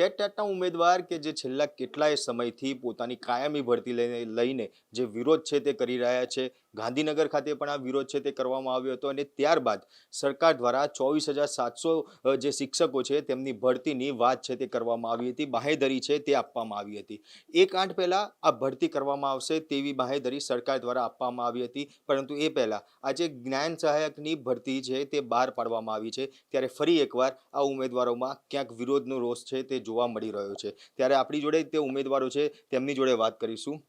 TET ટેટના ઉમેદવાર કે જે છેલ્લા કેટલાય સમયથી પોતાની કાયમી ભરતી લઈને લઈને જે વિરોધ છે તે કરી રહ્યા છે ગાંધીનગર ખાતે પણ આ વિરોધ છે તે કરવામાં આવ્યો હતો અને ત્યારબાદ સરકાર દ્વારા ચોવીસ હજાર સાતસો જે શિક્ષકો છે તેમની ભરતીની વાત છે તે કરવામાં આવી હતી, બાહેધરી છે તે આપવામાં આવી હતી. એક આઠ પહેલાં આ ભરતી કરવામાં આવશે તેવી બાહેધરી સરકાર દ્વારા આપવામાં આવી હતી, પરંતુ એ પહેલાં આજે જ્ઞાન સહાયકની ભરતી છે તે બહાર પાડવામાં આવી છે. ત્યારે ફરી એકવાર આ ઉમેદવારોમાં ક્યાંક વિરોધનો રોષ છે તે જોવા મળી રહ્યો છે. ત્યારે આપણી જોડે તે ઉમેદવારો છે, તેમની જોડે વાત કરીશું.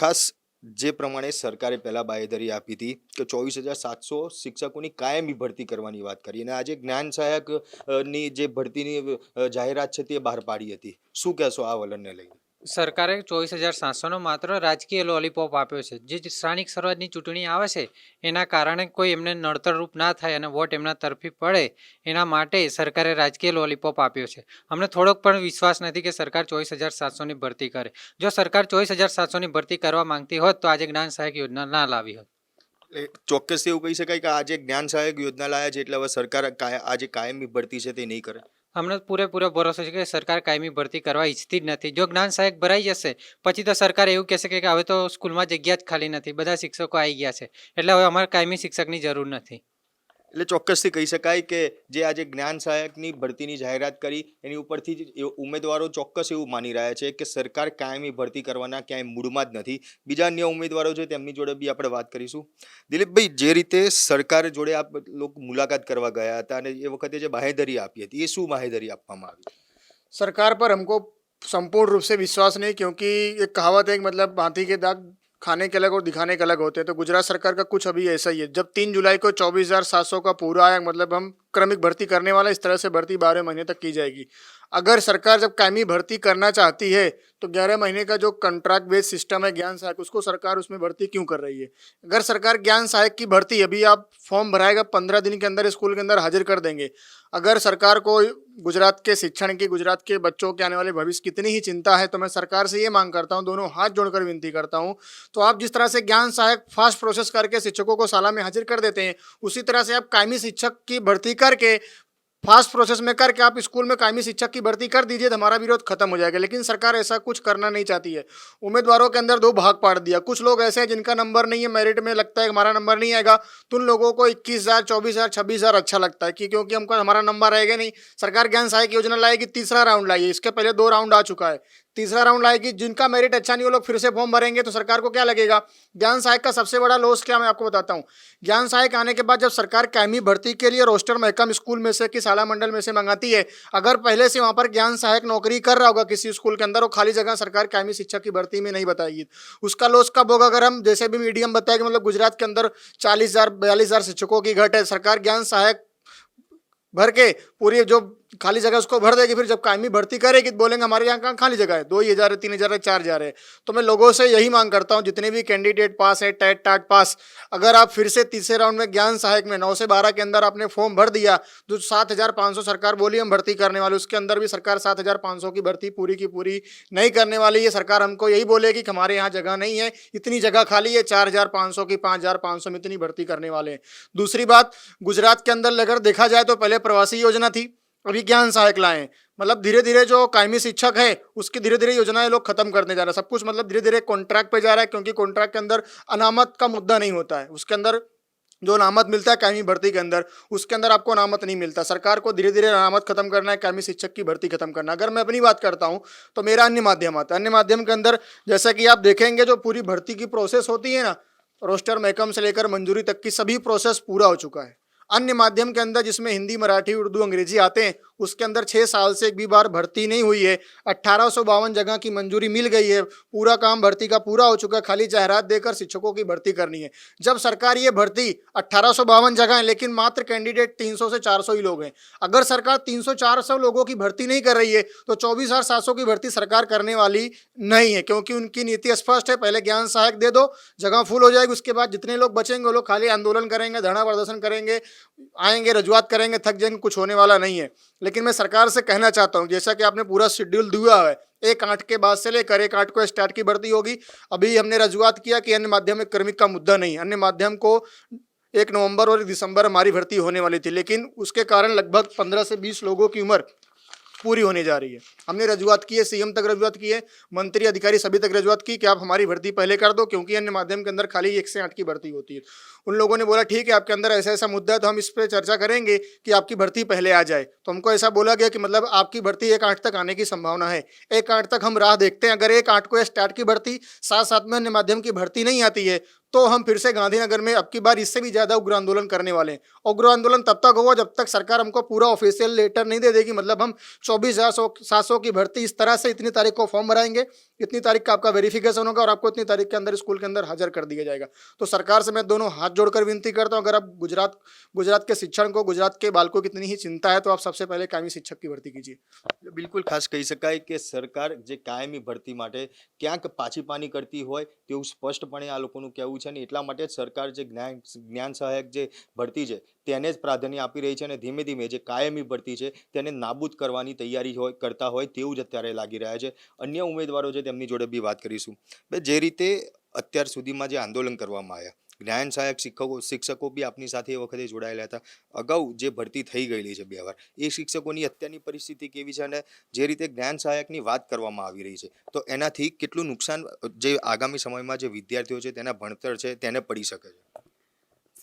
ખાસ જે પ્રમાણે સરકારે પહેલાં બાહેધરી આપી હતી કે ચોવીસ હજાર સાતસો શિક્ષકોની કાયમી ભરતી કરવાની વાત કરી અને આજે જ્ઞાન સહાયકની જે ભરતીની જાહેરાત છે તે બહાર પાડી હતી. શું કહેશો આ વલણને લઈને? સરકારે ચોવીસ હજાર સાતસોનો માત્ર રાજકીય લોલીપોપ આપ્યો છે. જે સ્થાનિક સ્વરાજની ચૂંટણી આવે છે, એના કારણે કોઈ એમને નડતરરૂપ ના થાય અને વોટ એમના તરફી પડે, એના માટે સરકારે રાજકીય લોલીપોપ આપ્યો છે. અમને થોડોક પણ વિશ્વાસ નથી કે સરકાર ચોવીસ હજાર સાતસોની ભરતી કરે. જો સરકાર ચોવીસ હજાર સાતસોની ભરતી કરવા માંગતી હોત, તો આજે જ્ઞાન સહાયક યોજના ના લાવી હોત. ચોક્કસ એવું કહી શકાય કે આજે જ્ઞાન સહાયક યોજના લાયા છે, એટલે હવે સરકાર આજે કાયમી ભરતી છે તે નહીં કરે. અમને પૂરેપૂરો ભરોસો છે કે સરકાર કાયમી ભરતી કરવા ઈચ્છતી જ નથી. જો જ્ઞાન સહાયક ભરાઈ જશે, પછી તો સરકાર એવું કહેશે કે હવે તો સ્કૂલમાં જગ્યા જ ખાલી નથી, બધા શિક્ષકો આવી ગયા છે. એટલે હવે અમારે કાયમી શિક્ષકની જરૂર નથી. એટલે ચોક્કસથી કહી શકાય કે જે આજે જ્ઞાન સહાયકની ભરતીની જાહેરાત કરી એની ઉપરથી જ એ ઉમેદવારો ચોક્કસ એવું માની રહ્યા છે કે સરકાર કાયમી ભરતી કરવાના ક્યાંય મૂડમાં જ નથી બીજા અન્ય ઉમેદવારો છે તેમની જોડે બી આપણે વાત કરીશું દિલીપભાઈ જે રીતે સરકાર જોડે આપ લોકો મુલાકાત કરવા ગયા હતા અને એ વખતે જે બાહેધરી આપી હતી એ શું બાહેધરી આપવામાં આવી सरकार पर हमको संपूर्ण रूप से विश्वास नहीं क्योंकि एक कहावत है कि मतलब हाथी के दाग खाने के अलग और दिखाने के अलग होते हैं तो गुजरात सरकार का कुछ अभी ऐसा ही है जब तीन जुलाई को चौबीस हजार सात सौ का पूरा आया मतलब हम क्रमिक भर्ती करने वाला इस तरह से भर्ती बारह महीने तक की जाएगी अगर सरकार जब कायमी भर्ती करना चाहती है तो ग्यारह महीने का जो कंट्रैक्ट बेस्ड सिस्टम है, ज्ञान सहायक, उसको सरकार उसमें भर्ती क्यों कर रही है? अगर सरकार ज्ञान सहायक की भर्ती, अभी आप फॉर्म भराएगा, पंद्रह दिन के अंदर स्कूल के अंदर हाजिर कर देंगे। अगर सरकार को गुजरात के शिक्षण की, गुजरात के बच्चों के आने वाले भविष्य कितनी ही चिंता है तो मैं सरकार से ये मांग करता हूँ, दोनों हाथ जोड़कर विनती करता हूँ तो आप जिस तरह से ज्ञान सहायक फास्ट प्रोसेस करके शिक्षकों को शाला में हाजिर कर देते हैं, उसी तरह से आप कायमी शिक्षक की भर्ती करके फास्ट प्रोसेस में करके आप स्कूल में कायमी शिक्षक की भर्ती कर दीजिए तो हमारा विरोध खत्म हो जाएगा। लेकिन सरकार ऐसा कुछ करना नहीं चाहती है। उम्मीदवारों के अंदर दो भाग पाड़ दिया। कुछ लोग ऐसे हैं जिनका नंबर नहीं है, मेरिट में लगता है हमारा नंबर नहीं आएगा। तो उन लोगों को इक्कीस हज़ार, चौबीस हज़ार, छब्बीस हज़ार अच्छा लगता है कि क्योंकि हमको हमारा नंबर आएगा नहीं। सरकार ज्ञान सहायक योजना लाएगी, तीसरा राउंड लाइए। इसके पहले दो राउंड आ चुका है। तीसरा राउंड लाएगी जिनका मेरिट अच्छा नहीं, वो लोग फिर से फॉर्म भरेंगे तो सरकार को क्या लगेगा? ज्ञान सहायक का सबसे बड़ा लॉस क्या मैं आपको बताता हूँ। ज्ञान सहायक आने के बाद जब सरकार कैमी भर्ती के लिए रोस्टर महकम स्कूल में से कि शाला मंडल में से मंगाती है, अगर पहले से वहाँ पर ज्ञान सहायक नौकरी कर रहा होगा किसी स्कूल के अंदर, वो खाली जगह सरकार कैमी शिक्षक की भर्ती में नहीं बताएगी। उसका लॉस कब होगा? अगर हम जैसे भी मीडियम बताए कि मतलब गुजरात के अंदर चालीस हज़ार, बयालीस हज़ार शिक्षकों की घट है, सरकार ज्ञान सहायक भर के पूरी जो खाली जगह उसको भर देगी, फिर जब कायमी भर्ती करेगी तो बोलेंगे, हमारे यहाँ कहाँ खाली जगह है? दो ही हज़ार है, तीन हज़ार है, चार हज़ार है। तो मैं लोगों से यही मांग करता हूँ, जितने भी कैंडिडेट पास है, टैट टाट पास, अगर आप फिर से तीसरे राउंड में ज्ञान सहायक में, नौ से बारह के अंदर आपने फॉर्म भर दिया, जो सात हज़ार पाँच सौ सरकार बोली हम भर्ती करने वाले, उसके अंदर भी सरकार सात हज़ार पाँच सौ की भर्ती पूरी की पूरी नहीं करने वाली है सरकार हमको यही बोलेगी कि हमारे यहाँ जगह नहीं है, इतनी जगह खाली है, चार हज़ार पाँच सौ की पाँच हज़ार पाँच सौ में इतनी भर्ती करने वाले हैं। दूसरी बात, गुजरात के अंदर अगर देखा जाए तो पहले प्रवासी योजना थी अभी ज्ञान सहायक लाए। मतलब धीरे धीरे जो कायमी शिक्षक है, उसकी धीरे धीरे योजनाएँ लोग खत्म करने जा रहे हैं। सब कुछ मतलब धीरे धीरे कॉन्ट्रैक्ट पे जा रहा है, क्योंकि कॉन्ट्रैक्ट के अंदर अनामत का मुद्दा नहीं होता है। उसके अंदर जो अनामत मिलता है कायमी भर्ती के अंदर, उसके अंदर आपको अनामत नहीं मिलता। सरकार को धीरे धीरे अनामत खत्म करना है, कायमी शिक्षक की भर्ती खत्म करना। अगर मैं अपनी बात करता हूँ तो मेरा अन्य माध्यम आता है। अन्य माध्यम के अंदर, जैसा कि आप देखेंगे जो पूरी भर्ती की प्रोसेस होती है ना, रोस्टर महकम से लेकर मंजूरी तक की सभी प्रोसेस पूरा हो चुका है। अन्य माध्यम के अंदर जिसमें हिंदी, मराठी, उर्दू, अंग्रेज़ी आते हैं, उसके अंदर छः साल से एक भी बार भर्ती नहीं हुई है। अट्ठारह जगह की मंजूरी मिल गई है। पूरा काम भर्ती का पूरा हो चुका है। खाली जाहरात देकर शिक्षकों की भर्ती करनी है। जब सरकार ये भर्ती अट्ठारह जगह है, लेकिन मात्र कैंडिडेट तीन सौ से चार सौ ही लोग हैं। अगर सरकार तीन सौ चार सौ लोगों की भर्ती नहीं कर रही है तो चौबीस हज़ार सात की भर्ती सरकार करने वाली नहीं है, क्योंकि उनकी नीति स्पष्ट है। पहले ज्ञान सहायक दे दो, जगह फुल हो जाएगी, उसके बाद जितने लोग बचेंगे, वो लोग खाली आंदोलन करेंगे, धरना प्रदर्शन करेंगे आएँगे, रजुआत करेंगे, थक जाएँगे, कुछ होने वाला नहीं है। लेकिन मैं सरकार से कहना चाहता हूँ, जैसा कि आपने पूरा शेड्यूल दिया है, एक आठ के बाद से लेकर एक आठ को स्टार्ट की भर्ती होगी। अभी हमने रजुआत किया कि अन्य माध्यम एक कर्मिक का मुद्दा नहीं, अन्य माध्यम को एक नवंबर और एक दिसंबर हमारी भर्ती होने वाली थी। लेकिन उसके कारण लगभग पंद्रह से बीस लोगों की उम्र पूरी होने जा रही है। हमने रजुआत की है, सीएम तक रजुआत की है, मंत्री, अधिकारी सभी तक रजुआत की कि आप हमारी भर्ती पहले कर दो, क्योंकि अन्य माध्यम के अंदर खाली एक से आठ की भर्ती होती है। उन लोगों ने बोला, ठीक है, आपके अंदर ऐसा ऐसा मुद्दा है तो हम इस पर चर्चा करेंगे कि आपकी भर्ती पहले आ जाए। तो हमको ऐसा बोला गया कि मतलब आपकी भर्ती एक आठ तक आने की संभावना है। एक आठ तक हम राह देखते हैं। अगर एक आठ को स्टार्ट की भर्ती साथ साथ में अन्य माध्यम की भर्ती नहीं आती है तो हम फिर से गांधीनगर में अब की बार इससे भी ज़्यादा उग्र आंदोलन करने वाले हैं। उग्र आंदोलन तब तक होगा जब तक सरकार हमको पूरा ऑफिशियल लेटर नहीं दे देगी। मतलब हम चौबीस हज़ार सौ सात सौ की भर्ती इस तरह से इतनी तारीख को फॉर्म भराएँगे। इतनी तारीख का आपका वेरिफिकेशन होगा और आपको इतनी तारीख के अंदर स्कूल के अंदर हाजिर कर दिया जाएगा तो सरकार से मैं दोनों हाथ जोड़कर विनती करता हूँ अगर आप गुजरात गुजरात के शिक्षण को गुजरात के बालकों की इतनी ही चिंता है तो आप सबसे पहले कायमी शिक्षक की भर्ती कीजिए બિલકુલ ખાસ કહી શકાય કે સરકાર જે કાયમી ભરતી માટે ક્યાંક પાછી પાની કરતી હોય તેવું સ્પષ્ટપણે આ લોકોનું કહેવું છે અને એટલા માટે જ સરકાર જે જ્ઞાન જ્ઞાન સહાયક જે ભરતી છે તેને જ પ્રાધાન્ય આપી રહી છે અને ધીમે ધીમે જે કાયમી ભરતી છે તેને નાબૂદ કરવાની તૈયારી હોય, કરતા હોય તેવું જ અત્યારે લાગી રહ્યા છે. અન્ય ઉમેદવારો છે તેમની જોડે બી વાત કરીશું. જે રીતે અત્યાર સુધીમાં જે આંદોલન કરવામાં આવ્યા, જ્ઞાન સહાયક શિક્ષકો શિક્ષકો બી આપની સાથે એ વખતે જોડાયેલા હતા. અગાઉ જે ભરતી થઈ ગયેલી છે બે વાર, એ શિક્ષકોની અત્યારની પરિસ્થિતિ કેવી છે અને જે રીતે જ્ઞાન સહાયકની વાત કરવામાં આવી રહી છે, તો એનાથી કેટલું નુકસાન, જે આગામી સમયમાં જે વિદ્યાર્થીઓ છે તેના ભણતર છે તેને પડી શકે છે?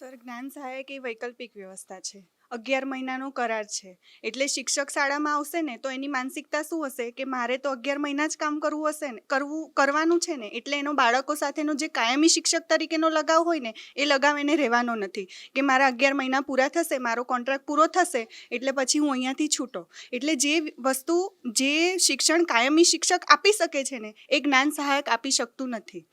સર, જ્ઞાન સહાયક એ વૈકલ્પિક વ્યવસ્થા છે. અગિયાર મહિનાનો કરાર છે. એટલે શિક્ષક શાળામાં આવશે ને, તો એની માનસિકતા શું હશે? કે મારે તો અગિયાર મહિના જ કામ કરવું હશે ને, કરવું, કરવાનું છે ને, એટલે એનો બાળકો સાથેનો જે કાયમી શિક્ષક તરીકેનો લગાવ હોય ને, એ લગાવ એને રહેવાનો નથી. કે મારા અગિયાર મહિના પૂરા થશે, મારો કોન્ટ્રાક્ટ પૂરો થશે, એટલે પછી હું અહીંયાથી છૂટો. એટલે જે વસ્તુ, જે શિક્ષણ કાયમી શિક્ષક આપી શકે છે ને, એ જ્ઞાન સહાયક આપી શકતું નથી.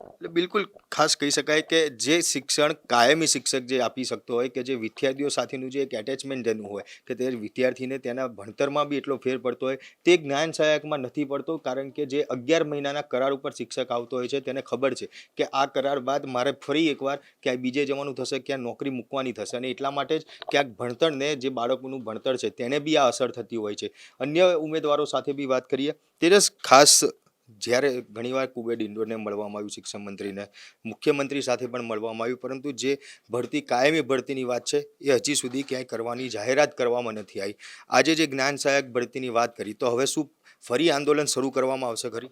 એટલે બિલકુલ ખાસ કહી શકાય કે જે શિક્ષણ કાયમી શિક્ષક જે આપી શકતો હોય કે જે વિદ્યાર્થીઓ સાથેનું જે એક એટેચમેન્ટ તેનું હોય કે તે વિદ્યાર્થીને તેના ભણતરમાં બી એટલો ફેર પડતો હોય, તે જ્ઞાન સહાયકમાં નથી પડતો કારણ કે જે અગિયાર મહિનાના કરાર ઉપર શિક્ષક આવતો હોય છે તેને ખબર છે કે આ કરાર બાદ મારે ફરી એકવાર ક્યાંય બીજે જવાનું થશે ક્યાં નોકરી મૂકવાની થશે અને એટલા માટે જ ક્યાંક ભણતરને જે બાળકોનું ભણતર છે તેને બી આ અસર થતી હોય છે. અન્ય ઉમેદવારો સાથે બી વાત કરીએ તેજસ ખાસ જ્યારે ઘણીવાર કુબેર ઇન્ડોરને મળવામાં આવ્યું શિક્ષણ મંત્રીને મુખ્યમંત્રી સાથે પણ મળવામાં આવ્યું, પરંતુ જે ભરતી, કાયમી ભરતીની વાત છે, એ હજી સુધી ક્યાંય કરવાની જાહેરાત કરવામાં નથી આવી. આજે જે જ્ઞાન સહાયક ભરતીની વાત કરી, તો હવે શું ફરી આંદોલન શરૂ કરવામાં આવશે ખરી?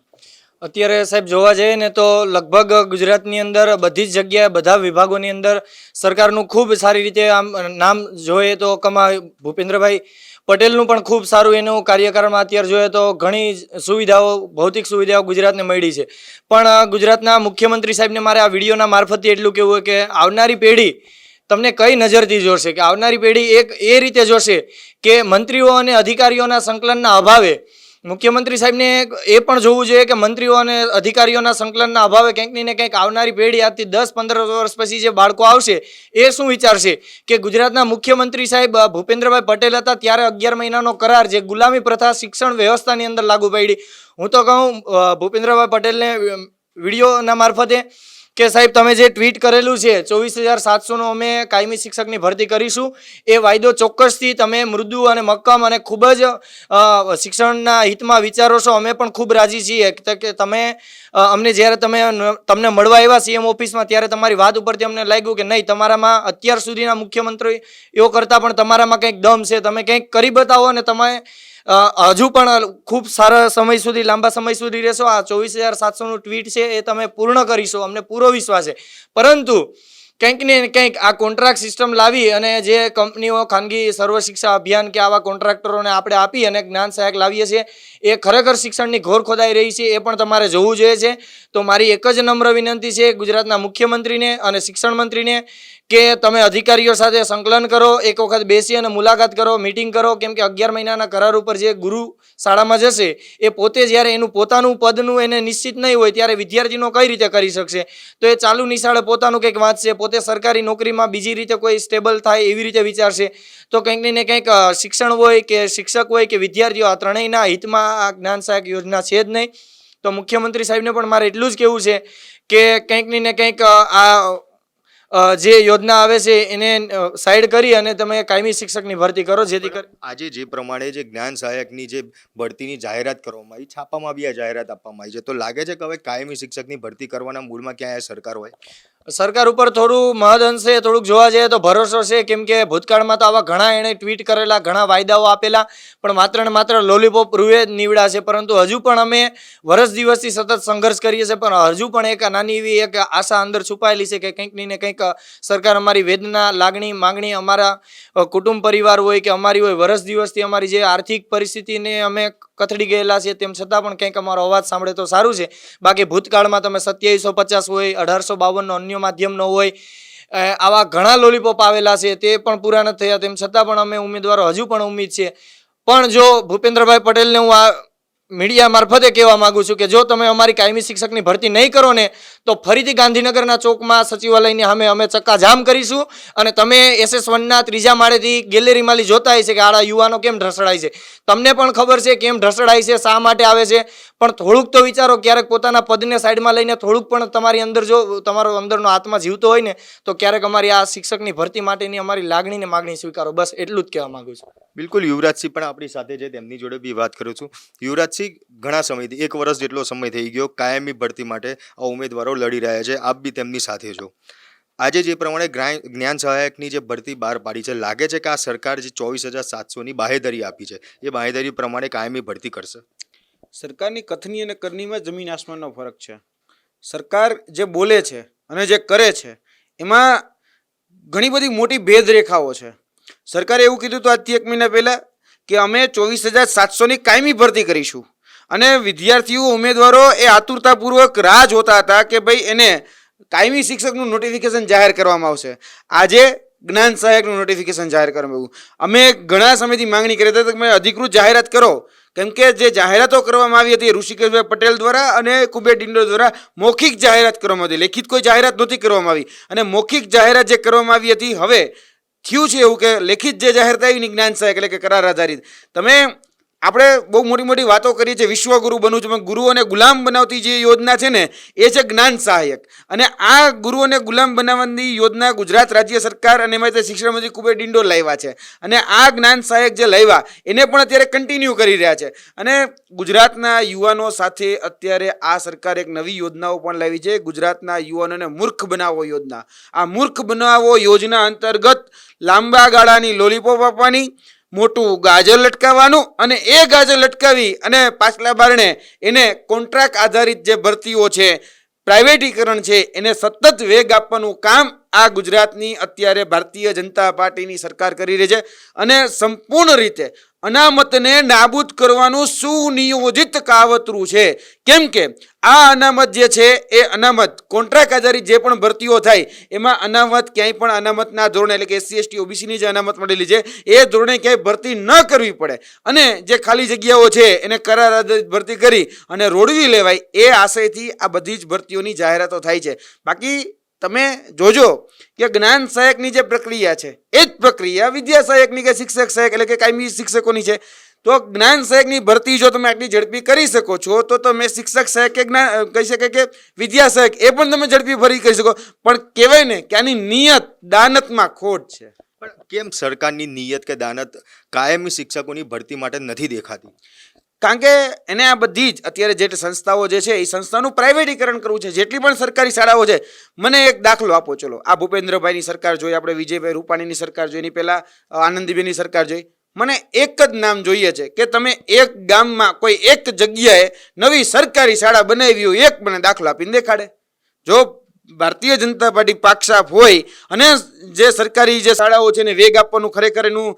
અત્યારે સાહેબ જોવા જઈએ ને તો લગભગ ગુજરાતની અંદર બધી જ જગ્યાએ બધા વિભાગોની અંદર સરકારનું ખૂબ સારી રીતે આમ નામ જોઈએ તો કમા ભૂપેન્દ્રભાઈ પટેલનું પણ ખૂબ સારું એનું કાર્યકાળમાં અત્યારે જોઈએ તો ઘણી સુવિધાઓ, ભૌતિક સુવિધાઓ ગુજરાતને મળી છે. પણ ગુજરાતના મુખ્યમંત્રી સાહેબને મારે આ વિડીયોના મારફતથી એટલું કહેવું કે આવનારી પેઢી તમને કઈ નજરથી જોશે? કે આવનારી પેઢી એક, એ રીતે જોશે કે મંત્રીઓ અને અધિકારીઓના સંકલનના અભાવે મુખ્યમંત્રી સાહેબને એ પણ જોવું જોઈએ કે મંત્રીઓ અને અધિકારીઓના સંકલનના અભાવે કંઈક ને કંઈક આવનારી પેઢી આજથી દસ, પંદર વર્ષ પછી જે બાળકો આવશે, એ શું વિચારશે? કે ગુજરાતના મુખ્યમંત્રી સાહેબ ભૂપેન્દ્રભાઈ પટેલ હતા ત્યારે અગિયાર મહિનાનો કરાર જે ગુલામી પ્રથા શિક્ષણ વ્યવસ્થાની અંદર લાગુ પડી. હું તો કહું ભૂપેન્દ્રભાઈ પટેલને વિડીયોના મારફતે કે સાહેબ, તમે જે ટ્વીટ કરેલું છે, ચોવીસ હજાર સાતસોનો અમે કાયમી શિક્ષકની ભરતી કરીશું. એ વાયદો ચોક્કસથી તમે મૃદુ અને મક્કમ અને ખૂબ જ શિક્ષણના હિતમાં વિચારો છો, અમે પણ ખૂબ રાજી છીએ. કે તમે અમને જ્યારે તમે તમને મળવા આવ્યા સીએમ ઓફિસમાં, ત્યારે તમારી વાત ઉપરથી અમને લાગ્યું કે નહીં, તમારામાં અત્યાર સુધીના મુખ્યમંત્રી એવો કરતાં પણ તમારામાં કંઈક દમ છે. તમે કંઈક કરી બતાવો અને તમે હજુ પણ ખૂબ સારા સમય સુધી, લાંબા સમય સુધી રહેશો. આ ચોવીસ હજાર સાતસોનું ટ્વીટ છે, એ તમે પૂર્ણ કરીશો. અમને પૂરો વિશ્વાસ છે. પરંતુ કંઈક ને કંઈક આ કોન્ટ્રાક્ટ સિસ્ટમ લાવી અને જે કંપનીઓ ખાનગી સર્વ શિક્ષા અભિયાન કે આવા કોન્ટ્રાક્ટરોને આપણે આપી અને જ્ઞાન સહાયક લાવીએ છીએ, એ ખરેખર શિક્ષણની ઘોર ખોદાઈ રહી છે, એ પણ તમારે જોવું જોઈએ છે. તો મારી એક જ નમ્ર વિનંતી છે ગુજરાતના મુખ્યમંત્રીને અને શિક્ષણ મંત્રીને કે તમે અધિકારીઓ સાથે સંકલન કરો, એક વખત બેસી અને મુલાકાત કરો મીટિંગ કરો. કેમ કે અગિયાર મહિનાના કરાર ઉપર જે ગુરુ શાળામાં જશે, એ પોતે જ્યારે એનું પોતાનું પદનું એને નિશ્ચિત નહીં હોય ત્યારે વિદ્યાર્થીનો કઈ રીતે કરી શકશે? તો એ ચાલુ નિશાળે પોતાનું કંઈક વાંચશે, પોતે સરકારી નોકરીમાં બીજી રીતે કોઈ સ્ટેબલ થાય એવી રીતે વિચારશે. તો કંઈક ને કંઈક શિક્ષણ હોય કે શિક્ષક હોય કે વિદ્યાર્થીઓ, આ ત્રણેયના હિતમાં આ જ્ઞાન સહાયક યોજના છે જ નહીં. તો મુખ્યમંત્રી સાહેબને પણ મારે એટલું જ કહેવું છે કે કંઈક ને કંઈક આ જે યોજના આવે છે એને સાઈડ કરી અને તમે કાયમી શિક્ષકની ભરતી કરો જેથી કરી આજે જે પ્રમાણે જે જ્ઞાન સહાયકની જે ભરતીની જાહેરાત કરવામાં આવી છાપામાં બી આ જાહેરાત આપવામાં આવી છે. તો લાગે છે કે હવે કાયમી શિક્ષકની ભરતી કરવાના મૂળમાં ક્યાં સરકાર હોય? સરકાર ઉપર થોડું મહદઅંશે થોડુંક જોવા જઈએ તો ભરોસો છે કેમ કે ભૂતકાળમાં તો આવા ઘણા એણે ટ્વીટ કરેલા ઘણા વાયદાઓ આપેલા પણ માત્ર ને માત્ર લોલીપોપ રૂએ જ નીવડા છે. પરંતુ હજુ પણ અમે વર્ષ દિવસથી સતત સંઘર્ષ કરીએ છીએ પણ હજુ પણ એક નાની એવી એક આશા અંદર છુપાયેલી છે કે કંઈક ને કંઈક સરકાર અમારી વેદના, લાગણી, માંગણી અમારા કુટુંબ પરિવાર હોય કે અમારી હોય વર્ષ દિવસથી અમારી જે આર્થિક પરિસ્થિતિને અમે કથળી ગયેલા છીએ તેમ છતાં પણ કંઈક અમારો અવાજ સાંભળે તો સારું છે. બાકી ભૂતકાળમાં તમે સત્યાવીસો પચાસ હોય, અઢારસો બાવનનો અન્ય માધ્યમનો હોય આવા ઘણા લોલીપોપ આવેલા છે તે પણ પૂરા નથી થયા તેમ છતાં પણ અમે ઉમેદવારો હજુ પણ ઉમ્મીદ છે પણ જો ભૂપેન્દ્રભાઈ પટેલને હું આ મીડિયા મારફતે કહેવા માંગુ છું કે જો તમે અમારી કાયમી શિક્ષકની ભરતી નહીં કરો ને તો ફરીથી ગાંધીનગરના ચોકમાં સચિવાલયની અમે અમે ચક્કાજામ કરીશું અને તમે એસએસ વનના ત્રીજા માળેથી ગેલેરીમાં જોતા હશે કે આડા યુવાનો કેમ ઢસડાય છે. તમને પણ ખબર છે કેમ ઢસડાય છે, શા માટે આવે છે? પણ થોડુંક તો વિચારો, ક્યારેક પોતાના પદને સાઈડમાં લઈને થોડુંક પણ તમારી અંદર જો તમારો અંદરનો આત્મા જીવતો હોય ને, તો ક્યારેક અમારી આ શિક્ષકની ભરતી માટેની અમારી લાગણીને માગણી સ્વીકારો. બસ એટલું જ કહેવા માગું છું. બિલકુલ, યુવરાજસિંહ પણ આપણી સાથે છે, તેમની જોડે બી વાત કરું છું. યુવરાજસિંહ, ઘણા સમયથી, એક વર્ષ જેટલો સમય થઈ ગયો, કાયમી ભરતી માટે આ ઉમેદવારો લડી રહ્યા છે, આપ બી તેમની સાથે છો. આજે જે પ્રમાણે જ્ઞાન સહાયકની જે ભરતી બહાર પાડી છે, લાગે છે કે આ સરકાર જે ચોવીસ હજાર સાતસોની બાહેધરી આપી છે, એ બાહેધરી પ્રમાણે કાયમી ભરતી કરશે? સરકારની કથની અને કરની જમીન આસમાનનો ફરક છે. સરકાર જે બોલે છે અને જે કરે છે, એમાં ઘણી બધી મોટી ભેદરેખાઓ છે. સરકારે એવું કીધું હતું આજથી એક મહિના પહેલાં કે અમે ચોવીસ હજાર સાતસોની કાયમી ભરતી કરીશું. અને વિદ્યાર્થીઓ, ઉમેદવારો એ આતુરતાપૂર્વક રાહ જોતા હતા કે ભાઈ એને કાયમી શિક્ષકનું નોટિફિકેશન જાહેર કરવામાં આવશે. આજે જ્ઞાન સહાયકનું નોટિફિકેશન જાહેર કરવામાં આવ્યું. અમે ઘણા સમયથી માંગણી કરી હતી તમે અધિકૃત જાહેરાત કરો. કેમ કે જે જાહેરાતો કરવામાં આવી હતી ઋષિકેશભાઈ પટેલ દ્વારા અને કુબેર ડિંડો દ્વારા મૌખિક જાહેરાત કરવામાં હતી લેખિત કોઈ જાહેરાત નહોતી કરવામાં આવી. અને મૌખિક જાહેરાત જે કરવામાં આવી હતી, હવે થયું છે એવું કે લેખિત જે જાહેરાત આવી ને જ્ઞાન સહાયક એટલે કે કરાર આધારિત. તમે આપણે બહુ મોટી મોટી વાતો કરીએ છીએ, વિશ્વગુરુ બનવું છું, પણ ગુરુઓને ગુલામ બનાવતી જે યોજના છે ને, એ છે જ્ઞાન સહાયક. અને આ ગુરુઓને ગુલામ બનાવવાની યોજના ગુજરાત રાજ્ય સરકાર અને એમાં શિક્ષણ મંત્રી કુબેર ડિંડો લાવ્યા છે. અને આ જ્ઞાન સહાયક જે લાવ્યા, એને પણ અત્યારે કન્ટિન્યુ કરી રહ્યા છે. અને ગુજરાતના યુવાનો સાથે અત્યારે આ સરકાર એક નવી યોજનાઓ પણ લાવી છે. ગુજરાતના યુવાનોને મૂર્ખ બનાવો યોજના. આ મૂર્ખ બનાવો યોજના અંતર્ગત લાંબા ગાળાની લોલીપોપ આપવાની મોટું ગાજર લટકાવવાનું અને એ ગાજર લટકાવી અને પાછલા બારણે એને કોન્ટ્રાક્ટ આધારિત જે ભરતીઓ છે, પ્રાઇવેટીકરણ છે, એને સતત વેગ આપવાનું કામ આ ગુજરાતની અત્યારે ભારતીય જનતા પાર્ટીની સરકાર કરી રહી છે અને સંપૂર્ણ રીતે અનામતને નાબૂદ કરવાનું સુનિયોજિત કાવતરું છે. કેમ કે આ અનામત જે છે એ અનામત કોન્ટ્રાક્ટ આધારિત જે પણ ભરતીઓ થાય, એમાં અનામત ક્યાંય પણ અનામતના ધોરણે એટલે કે એસસી એસટી ઓબીસીની જે અનામત મળેલી છે, એ ધોરણે ક્યાંય ભરતી ન કરવી પડે. અને જે ખાલી જગ્યાઓ છે, એને કરાર આધારિત ભરતી કરી અને રોડવી લેવાય, એ આશયથી આ બધી જ ભરતીઓની જાહેરાતો થાય છે. બાકી તમે જોજો કે જ્ઞાન સહાયકની જે પ્રક્રિયા છે, એ જ પ્રક્રિયા વિદ્યા સહાયકની કે શિક્ષક સહાયક એટલે કે કાયમી શિક્ષકોની છે. તો જ્ઞાન સહાયકની ભરતી જો તમે આટલી ઝડપી કરી શકો છો, તો તમે શિક્ષક સહાયક કે જ્ઞાન કહી શકાય કે વિદ્યા સહાયક એ પણ તમે ઝડપી ભરી કરી શકો. પણ કહેવાય ને કે આની નિયત દાનતમાં ખોટ છે. પણ કેમ સરકારની નિયત કે દાનત કાયમી શિક્ષકોની ભરતી માટે નથી દેખાતી? કારણ કે એને આ બધી જ અત્યારે જે સંસ્થાઓ જે છે, એ સંસ્થાનું પ્રાઇવેટીકરણ કરવું છે. જેટલી પણ સરકારી શાળાઓ છે, મને એક દાખલો આપો, ચલો. આ ભૂપેન્દ્રભાઈની સરકાર જોઈ, આપણે વિજયભાઈ રૂપાણીની સરકાર જોઈ, એની પહેલાં આનંદીબેનની સરકાર જોઈ. મને એક જ નામ જોઈએ છે કે તમે એક ગામમાં કોઈ એક જગ્યાએ નવી સરકારી શાળા બનાવી હોય, એક મને દાખલો આપીને દેખાડે. જો ભારતીય જનતા પાર્ટી પાકસાફ હોય અને જે સરકારી જે શાળાઓ છે એને વેગ આપવાનું ખરેખર એનું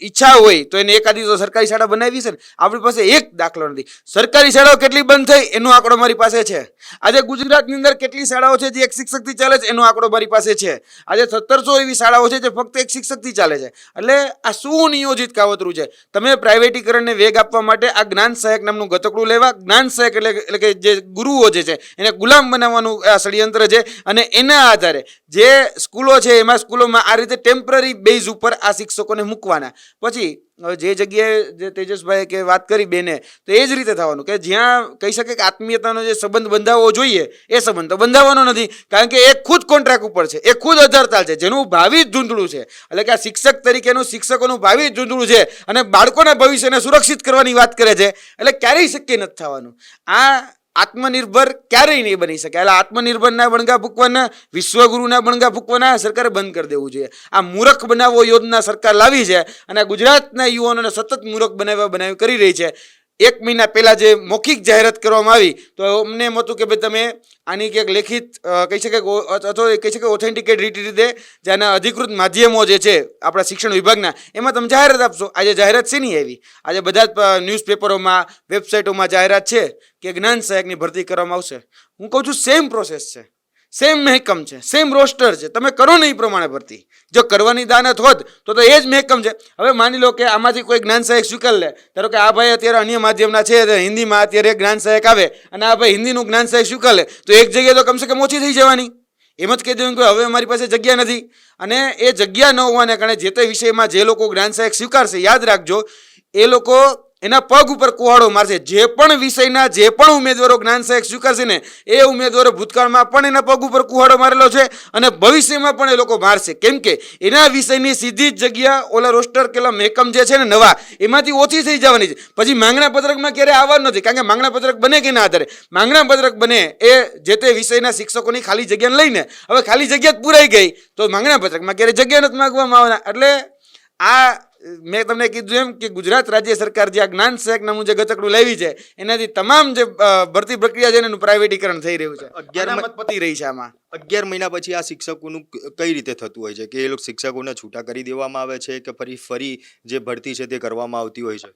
ઈચ્છા હોય, તો એને એકાદી તો સરકારી શાળા બનાવી છે ને? આપણી પાસે એક દાખલો નથી. સરકારી શાળાઓ કેટલી બંધ થઈ? એનો આંકડો મારી પાસે છે. આજે ગુજરાતની અંદર કેટલી શાળાઓ છે જે એક શિક્ષકથી ચાલે છે? એનો આંકડો મારી પાસે છે. આજે સત્તરસો એવી શાળાઓ છે જે ફક્ત એક શિક્ષકથી ચાલે છે. એટલે આ સુનિયોજિત કાવતરું છે. તમે પ્રાઇવેટીકરણને વેગ આપવા માટે આ જ્ઞાન સહાયક નામનું ગતકડું લેવા, જ્ઞાન સહાયક એટલે એટલે કે જે ગુરુઓ જે છે, એને ગુલામ બનાવવાનું આ ષડયંત્ર તંત્ર છે અને એના આધારે જે સ્કૂલો છે એમાં સ્કૂલોમાં આ રીતે ટેમ્પરરી બેઝ ઉપર આ શિક્ષકોને મૂકવાના. પછી જે જગ્યાએ જે તેજસભાઈએ કે વાત કરી બેને, તો એ જ રીતે થવાનું કે જ્યાં કહી શકે કે આત્મીયતાનો જે સંબંધ બંધાવવો જોઈએ, એ સંબંધ તો બંધાવવાનો નથી. કારણ કે એ ખુદ કોન્ટ્રાક્ટ ઉપર છે, એ ખુદ અધરતાલ છે, જેનું ભાવિ ધૂંધળું છે. એટલે કે આ શિક્ષક તરીકેનું, શિક્ષકોનું ભાવિ ધૂંધળું છે અને બાળકોના ભવિષ્યને સુરક્ષિત કરવાની વાત કરે છે. એટલે ક્યારેય શક્ય નથી થવાનું. આ આત્મનિર્ભર ક્યારેય નહીં બની શકે. એટલે આત્મનિર્ભરના બણગા ફૂંકવાના, વિશ્વગુરુના બણગા ફૂંકવાના સરકારે બંધ કરી દેવું જોઈએ. આ મૂરખ બનાવવો યોજના સરકાર લાવી છે અને ગુજરાતના યુવાનોને સતત મૂરખ બનાવવા બનાવી કરી રહી છે. એક મહિના પહેલાં જે મૌખિક જાહેરાત કરવામાં આવી, તો અમને એમ હતું કે ભાઈ તમે આની ક્યાંક લેખિત કહી શકે ઓ- અથવા કહી શકે ઓથેન્ટિકેટ રીતે જેના અધિકૃત માધ્યમો જે છે આપણા શિક્ષણ વિભાગના, એમાં તમે જાહેરાત આપશો. આજે જાહેરાત શેની આવી? આજે બધા જ ન્યૂઝપેપરોમાં વેબસાઇટોમાં જાહેરાત છે કે જ્ઞાન સહાયકની ભરતી કરવામાં આવશે. હું કહું છું સેમ પ્રોસેસ છે. સેમ મહેકમ છે. સેમ રોસ્ટર છે. તમે કરો ને એ પ્રમાણે ભરતી. જો કરવાની દાનત હોત, તો તો એ જ મહેકમ છે. હવે માની લો કે આમાંથી કોઈ જ્ઞાન સહાયક સ્વીકાર લે, ધારો કે આ ભાઈ અત્યારે અન્ય માધ્યમના છે હિન્દીમાં અત્યારે જ્ઞાન સહાયક આવે અને આ ભાઈ હિન્દીનું જ્ઞાન સહાયક સ્વીકાર લે, તો એક જગ્યાએ તો કમસે કમ ઓછી થઈ જવાની. એમ જ કહી દેવું કે હવે અમારી પાસે જગ્યા નથી. અને એ જગ્યા ન હોવાને કારણે જે તે વિષયમાં જે લોકો જ્ઞાન સહાયક સ્વીકારશે, યાદ રાખજો, એ લોકો એના પગ ઉપર કુહાડો મારશે. જે પણ વિષયના, જે પણ ઉમેદવારો જ્ઞાન સહાયક સ્વીકારશે ને, એ ઉમેદવારો ભૂતકાળમાં પણ એના પગ ઉપર કુહાડો મારેલો છે અને ભવિષ્યમાં પણ એ લોકો મારશે. કેમ કે એના વિષયની સીધી જ જગ્યા ઓલા રોસ્ટર કે ઓલા મહેકમ જે છે ને નવા, એમાંથી ઓછી થઈ જવાની છે. પછી માંગણા પત્રકમાં ક્યારેય આવવાનું નથી, કારણ કે માંગણા પત્રક બને કે ના આધારે? માંગણા પત્રક બને એ જે તે વિષયના શિક્ષકોની ખાલી જગ્યાને લઈને, હવે ખાલી જગ્યા જ પૂરાઈ ગઈ, તો માંગણા પત્રકમાં ક્યારેય જગ્યા નથી માંગવામાં આવવાના? એટલે આ મેં તમને કીધું એમ કે ગુજરાત રાજ્ય સરકાર જે આ જ્ઞાન સહાયક નામું જે ગતકડું લેવી છે એનાથી તમામ જે ભરતી પ્રક્રિયા છે એનું પ્રાઇવેટીકરણ થઈ રહ્યું છે. અગિયાર પતી રહી છે આમાં. અગિયાર મહિના પછી આ શિક્ષકોનું કઈ રીતે થતું હોય છે? કે એ લોકો શિક્ષકોને છૂટા કરી દેવામાં આવે છે કે ફરી ફરી જે ભરતી છે તે કરવામાં આવતી હોય છે?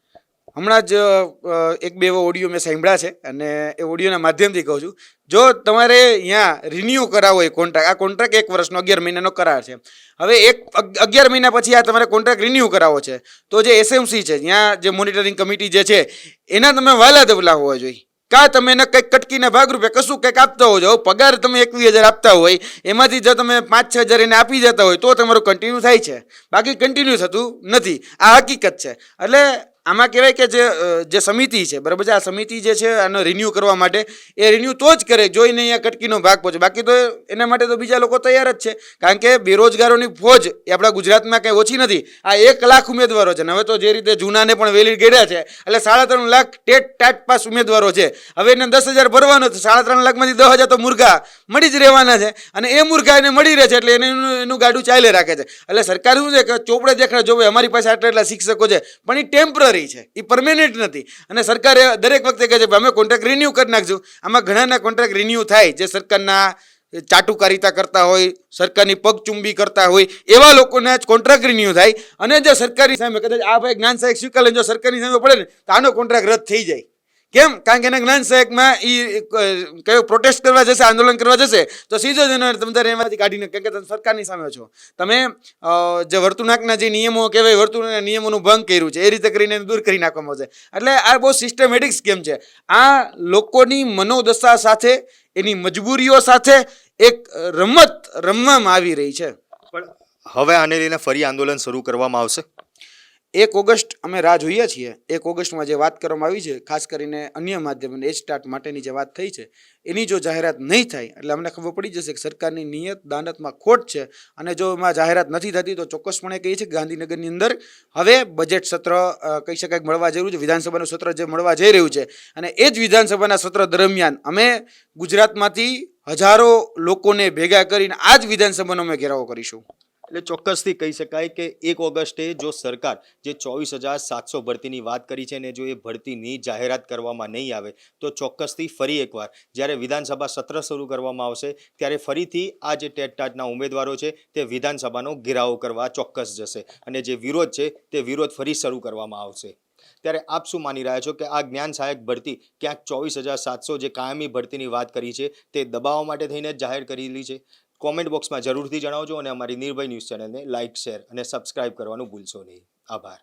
હમણાં જ એક બે ઓડિયો મેં સાંભળ્યા છે અને એ ઓડિયોના માધ્યમથી કહું છું. જો તમારે અહીંયા રિન્યૂ કરાવો હોય કોન્ટ્રાક્ટ આ કોન્ટ્રાક્ટ એક વર્ષનો, અગિયાર મહિનાનો કરાર છે. હવે એક અગિયાર મહિના પછી આ તમારે કોન્ટ્રાક્ટ રિન્યૂ કરાવવો છે. તો જે એસએમસી છે ત્યાં જે મોનિટરિંગ કમિટી જે છે, એના તમે વાલા દબલા હોવા જોઈએ. કાં તમે એને કંઈક કટકીના ભાગરૂપે કશું કંઈક આપતા હોજો. પગાર તમે એકવીસ હજાર આપતા હોય, એમાંથી જો તમે પાંચ છ હજાર એને આપી જતા હોય, તો તમારું કન્ટિન્યુ થાય છે. બાકી કન્ટિન્યુ થતું નથી. આ હકીકત છે. એટલે આમાં કહેવાય કે જે જે સમિતિ છે, બરાબર છે? આ સમિતિ જે છે, આનો રિન્યૂ કરવા માટે, એ રિન્યૂ તો જ કરે, જોઈને અહીંયા કટકીનો ભાગ પહોંચે. બાકી તો એના માટે તો બીજા લોકો તૈયાર જ છે. કારણ કે બેરોજગારોની ફોજ એ આપણા ગુજરાતમાં કંઈ ઓછી નથી. આ એક લાખ ઉમેદવારો છે. હવે તો જે રીતે જૂનાને પણ વેલી ગેડ્યા છે, એટલે સાડા ત્રણ લાખ ટેટ ટાટ પાસ ઉમેદવારો છે. હવે એને દસ હજાર ભરવાનો છે. સાડા ત્રણ લાખમાંથી દસ હજાર તો મુર્ગા મળી જ રહેવાના છે. અને એ મુર્ગા એને મળી રહે છે, એટલે એને એનું એનું ગાડું ચાલે રાખે છે. એટલે સરકાર શું છે કે ચોપડે દેખાડે જોવે, અમારી પાસે આટલા એટલા શિક્ષકો છે. પણ એ ટેમ્પરરી છે. એ પરમેનન્ટ નથી. અને સરકારે દરેક વખતે કહે છે અમે કોન્ટ્રાક્ટ રિન્યૂ કરી નાખજો આમાં ઘણાના કોન્ટ્રાક્ટ રિન્યૂ થાય જે સરકારના ચાટુકારિતા કરતા હોય, સરકારની પગચુંબી કરતા હોય, એવા લોકોના જ કોન્ટ્રાક્ટ રિન્યૂ થાય. અને જો સરકારી સામે કદાચ આ ભાઈ જ્ઞાન સાહેબ સ્વીકાર જો સરકારની સામે પડે ને, તો આનો કોન્ટ્રાક્ટ રદ થઈ જાય. કેમ? કારણ કે એને જ્ઞાન સહાયકમાં એ કયો પ્રોટેસ્ટ કરવા જશે, આંદોલન કરવા જશે, તો સીધો જ એને તમારે એમાંથી કાઢીને કારણ કે તમે સરકારની સામે છો. તમે જે વર્તુનાકના જે નિયમો કહેવાય વર્તુળના નિયમોનું ભંગ કર્યું છે, એ રીતે કરીને દૂર કરી નાખવામાં આવશે. એટલે આ બહુ સિસ્ટમેટિક સ્કેમ છે. આ લોકોની મનોદશા સાથે, એની મજબૂરીઓ સાથે એક રમત રમવામાં આવી રહી છે. પણ હવે આને લઈને ફરી આંદોલન શરૂ કરવામાં આવશે? એક ઓગસ્ટ અમે રાહ જોઈએ છીએ. એક ઓગસ્ટમાં જે વાત કરવામાં આવી છે, ખાસ કરીને અન્ય માધ્યમ અને સ્ટાર્ટ માટેની જે વાત થઈ છે, એની જો જાહેરાત નહીં થાય, એટલે અમને ખબર પડી જશે કે સરકારની નિયત દાનતમાં ખોટ છે અને જો એમાં જાહેરાત નથી થતી તો ચોક્કસપણે કહીએ છીએ ગાંધીનગરની અંદર હવે બજેટ સત્ર કહી શકાય મળવા રહ્યું છે, વિધાનસભાનું સત્ર જે મળવા જઈ રહ્યું છે અને એ જ વિધાનસભાના સત્ર દરમિયાન અમે ગુજરાતમાંથી હજારો લોકોને ભેગા કરીને આ જ વિધાનસભાનો અમે ઘેરાવો કરીશું. એટલે ચોક્કસથી કહી શકાય કે એક ઓગસ્ટે જો સરકાર જે ચોવીસ હજાર સાતસો ભરતીની વાત કરી છે ને જો એ ભરતીની જાહેરાત કરવામાં નહીં આવે, તો ચોક્કસથી ફરી એકવાર જ્યારે વિધાનસભા સત્ર શરૂ કરવામાં આવશે, ત્યારે ફરીથી આ જે ટેટટાટના ઉમેદવારો છે, તે વિધાનસભાનો ઘેરાવો કરવા ચોક્કસ જશે અને જે વિરોધ છે, તે વિરોધ ફરી શરૂ કરવામાં આવશે. ત્યારે આપ શું માની રહ્યા છો કે આ જ્ઞાન સહાયક ભરતી ક્યાંક ચોવીસ હજાર સાતસો જે કાયમી ભરતીની વાત કરી છે, તે દબાવવા માટે થઈને જાહેર કરેલી છે? કોમેન્ટ બોક્સમાં જરૂરથી જણાવજો અને અમારી નિર્ભય ન્યૂઝ ચેનલને લાઇક, શેર અને સબસ્ક્રાઇબ કરવાનું ભૂલશો નહીં. આભાર.